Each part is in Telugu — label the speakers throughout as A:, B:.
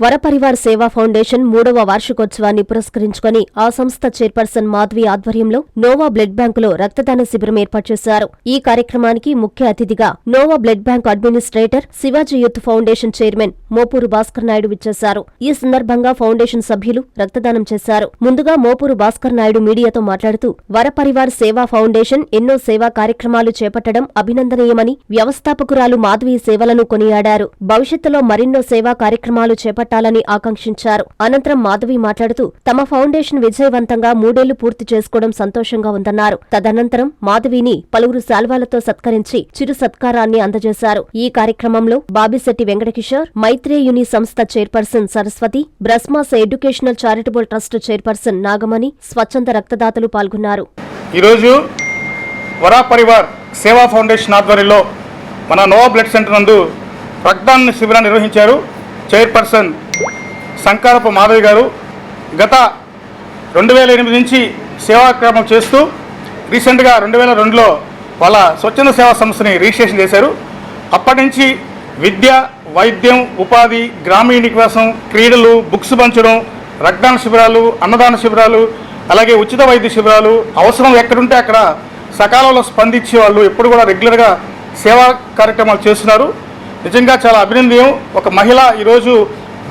A: వరపరివార్ సేవా ఫౌండేషన్ మూడవ వార్షికోత్సవాన్ని పురస్కరించుకొని ఆ సంస్థ చైర్పర్సన్ మాధవి ఆధ్వర్యంలో నోవా బ్లడ్ బ్యాంకులో రక్తదాన శిబిరం ఏర్పాటు చేశారు. ఈ కార్యక్రమానికి ముఖ్య అతిథిగా Nova blood bank administrator Shivaji youth foundation chairman Mopuru Bhaskar Naidu విచ్చేశారు. ఈ సందర్భంగా ఫౌండేషన్ సభ్యులు రక్తదానం చేశారు. ముందుగా మోపూరు భాస్కర్ నాయుడు మీడియాతో మాట్లాడుతూ వరపరివార్ సేవా ఫౌండేషన్ ఎన్నో సేవా కార్యక్రమాలు చేపట్టడం అభినందనీయమని వ్యవస్థాపకురాలు మాధవి సేవలను కొనియాడారు. భవిష్యత్తులో మరిన్నో సేవా కార్యక్రమాలు చేపట్టాలని ఆకాంక్షించారు. అనంతరం మాధవి మాట్లాడుతూ తమ ఫౌండేషన్ విజయవంతంగా మూడేళ్ళు పూర్తి చేసుకోవడం సంతోషంగా ఉందన్నారు. తదనంతరం మాధవిని పలువురు శాల్వాలతో సత్కరించి చిరు సత్కారాన్ని అందజేశారు. ఈ కార్యక్రమంలో బాబిశెట్టి వెంకటకిషోర్ మైత్రేయుని సంస్థ chairperson Saraswati బ్రస్మాస్ educational charitable trust chairperson Nagamani స్వచ్ఛంద రక్తదాతలు పాల్గొన్నారు.
B: ఈరోజు వరా పరివార్ సేవా ఫౌండేషన్ ఆధ్వర్యంలో మన నోవా బ్లడ్ సెంటర్ నందు రక్తదాన శిబిరాన్ని నిర్వహించారు. చైర్పర్సన్ సంకారపు మాధవి గారు గత రెండు వేల ఎనిమిది నుంచి సేవాక్రమం చేస్తూ రీసెంట్గా రెండు వేల రెండులో వాళ్ళ స్వచ్ఛంద సేవా సంస్థని రిజిస్ట్రేషన్ చేశారు. అప్పటి నుంచి విద్య వైద్యం ఉపాధి గ్రామీణ నివాసం క్రీడలు బుక్స్ పంచడం రక్తదాన శిబిరాలు అన్నదాన శిబిరాలు అలాగే ఉచిత వైద్య శిబిరాలు అవసరం ఎక్కడుంటే అక్కడ సకాలంలో స్పందించే వాళ్ళు ఎప్పుడు కూడా రెగ్యులర్గా సేవా కార్యక్రమాలు చేస్తున్నారు. నిజంగా చాలా అభినందనీయం. ఒక మహిళ ఈరోజు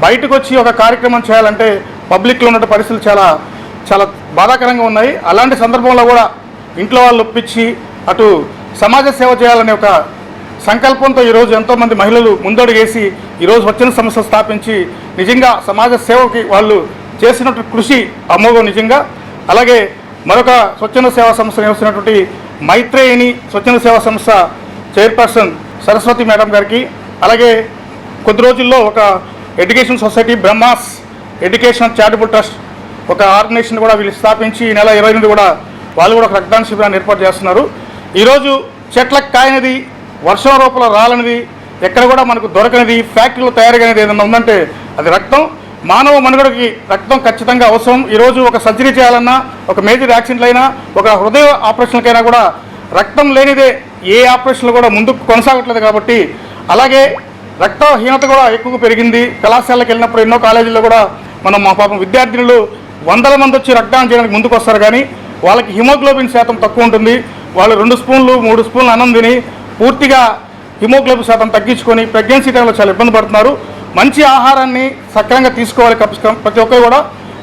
B: బయటకు వచ్చి ఒక కార్యక్రమం చేయాలంటే పబ్లిక్లో ఉన్న పరిస్థితులు చాలా చాలా బాధాకరంగా ఉన్నాయి. అలాంటి సందర్భంలో కూడా ఇంట్లో వాళ్ళు ఒప్పించి అటు సమాజ సేవ చేయాలనే ఒక సంకల్పంతో ఈరోజు ఎంతోమంది మహిళలు ముందడుగేసి ఈరోజు వచ్చిన సంస్థ స్థాపించి నిజంగా సమాజ సేవకి వాళ్ళు చేసినట్టు కృషి అమోఘం నిజంగా. అలాగే మరొక స్వచ్ఛంద సేవా సంస్థ నిర్వహిస్తున్నటువంటి మైత్రేయిని స్వచ్ఛంద సేవా సంస్థ చైర్పర్సన్ సరస్వతి మేడం గారికి అలాగే కొద్ది రోజుల్లో ఒక education society Brahmas education charitable trust ఒక ఆర్గనైజేషన్ కూడా వీళ్ళు స్థాపించి ఈ నెల ఇరవై ఎనిమిది కూడా వాళ్ళు కూడా ఒక రక్తదాన శిబిరాన్ని ఏర్పాటు చేస్తున్నారు. ఈరోజు చెట్లకు కాయనిది వర్షం రూపంలో రాలనిది ఎక్కడ కూడా మనకు దొరకనిది ఫ్యాక్టరీలో తయారుగానేది ఏదైనా ఉందంటే అది రక్తం. మానవ మనుగడకి రక్తం ఖచ్చితంగా అవసరం. ఈరోజు ఒక సర్జరీ చేయాలన్నా ఒక మేజర్ యాక్సిడెంట్లైనా ఒక హృదయ ఆపరేషన్లకైనా కూడా రక్తం లేనిదే ఏ ఆపరేషన్లు కూడా ముందుకు కొనసాగట్లేదు కాబట్టి అలాగే రక్తహీనత కూడా ఎక్కువ పెరిగింది. కళాశాలకు వెళ్ళినప్పుడు ఎన్నో కాలేజీల్లో కూడా మనం మా పాపం విద్యార్థినులు వందల మంది వచ్చి రక్తదానం చేయడానికి ముందుకు వస్తారు కానీ వాళ్ళకి హిమోగ్లోబిన్ శాతం తక్కువ ఉంటుంది. వాళ్ళు రెండు స్పూన్లు మూడు స్పూన్లు అన్నం తిని పూర్తిగా హిమోగ్లోబిన్ శాతం తగ్గించుకొని ప్రెగ్నెన్సీ టైంలో చాలా ఇబ్బంది పడుతున్నారు. మంచి ఆహారాన్ని సక్రమంగా తీసుకోవాలి ప్రతి ఒక్కరు కూడా.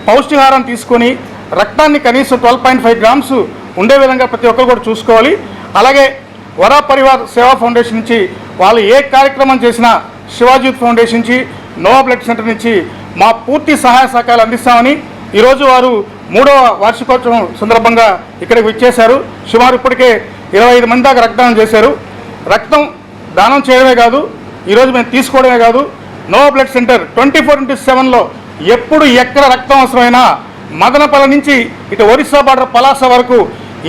B: పౌష్టికాహారం తీసుకొని రక్తాన్ని కనీసం ట్వెల్వ్ పాయింట్ ఫైవ్ గ్రామ్స్ ఉండే విధంగా ప్రతి ఒక్కరు కూడా చూసుకోవాలి. అలాగే వర పరివార్ సేవా ఫౌండేషన్ నుంచి వాళ్ళు ఏ కార్యక్రమం చేసినా శివాజీ ఫౌండేషన్ నుంచి నోవా బ్లడ్ సెంటర్ నుంచి మా పూర్తి సహాయ సహకారాలు అందిస్తామని ఈరోజు వారు మూడవ వార్షికోత్సవం సందర్భంగా ఇక్కడికి విచ్చేశారు. సుమారు ఇప్పటికే ఇరవై ఐదు మంది దాకా రక్తదానం చేశారు. రక్తం దానం చేయడమే కాదు ఈరోజు మేము తీసుకోవడమే కాదు Nova blood centre twenty four into సెవెన్లో ఎప్పుడు ఎక్కడ రక్తం అవసరమైనా మదనపల్లి నుంచి ఇటు ఒరిస్సా బార్డర్ పలాస వరకు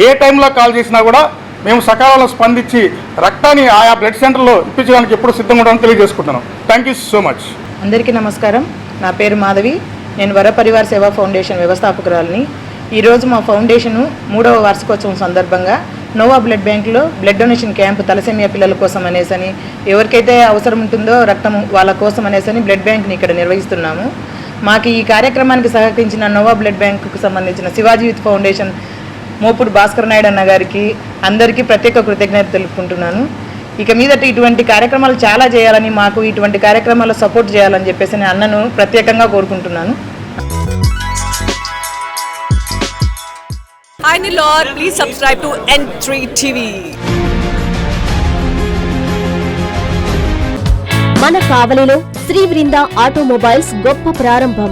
B: ఏ టైంలో కాల్ చేసినా కూడా మేము సకాలంలో స్పందించి రక్తాన్ని ఆయా బ్లడ్ సెంటర్లో ఇప్పించడానికి ఎప్పుడు సిద్ధంగా ఉంటామని తెలియజేసుకుంటున్నాం. థ్యాంక్ యూ సో మచ్
C: అందరికీ నమస్కారం. నా పేరు మాధవి. నేను వరపరివార సేవా ఫౌండేషన్ వ్యవస్థాపకురాలని. ఈరోజు మా ఫౌండేషన్ మూడవ వార్షికోత్సవం సందర్భంగా నోవా బ్లడ్ బ్యాంకులో బ్లడ్ డొనేషన్ క్యాంప్ తలసేమియా పిల్లల కోసం అనేసని ఎవరికైతే అవసరం ఉంటుందో రక్తం వాళ్ళ కోసం అనేసని బ్లడ్ బ్యాంక్ని ఇక్కడ నిర్వహిస్తున్నాము. మాకు ఈ కార్యక్రమానికి సహకరించిన నోవా బ్లడ్ బ్యాంకుకు సంబంధించిన శివాజీ యూత్ ఫౌండేషన్ మోపుడు భాస్కర్ నాయుడు అన్న గారికి అందరికీ ప్రత్యేక కృతజ్ఞత తెలుపుకుంటున్నాను. ఇక మీదట ఇటువంటి కార్యక్రమాలు చాలా చేయాలని మాకు ఇటువంటి కార్యక్రమాల్లో సపోర్ట్ చేయాలని చెప్పేసి నేను అన్నను ప్రత్యేకంగా కోరుకుంటున్నాను.
D: Subscribe to N3 TV.
A: మన కావలిలో శ్రీ బృంద ఆటోమొబైల్స్ గొప్ప ప్రారంభం.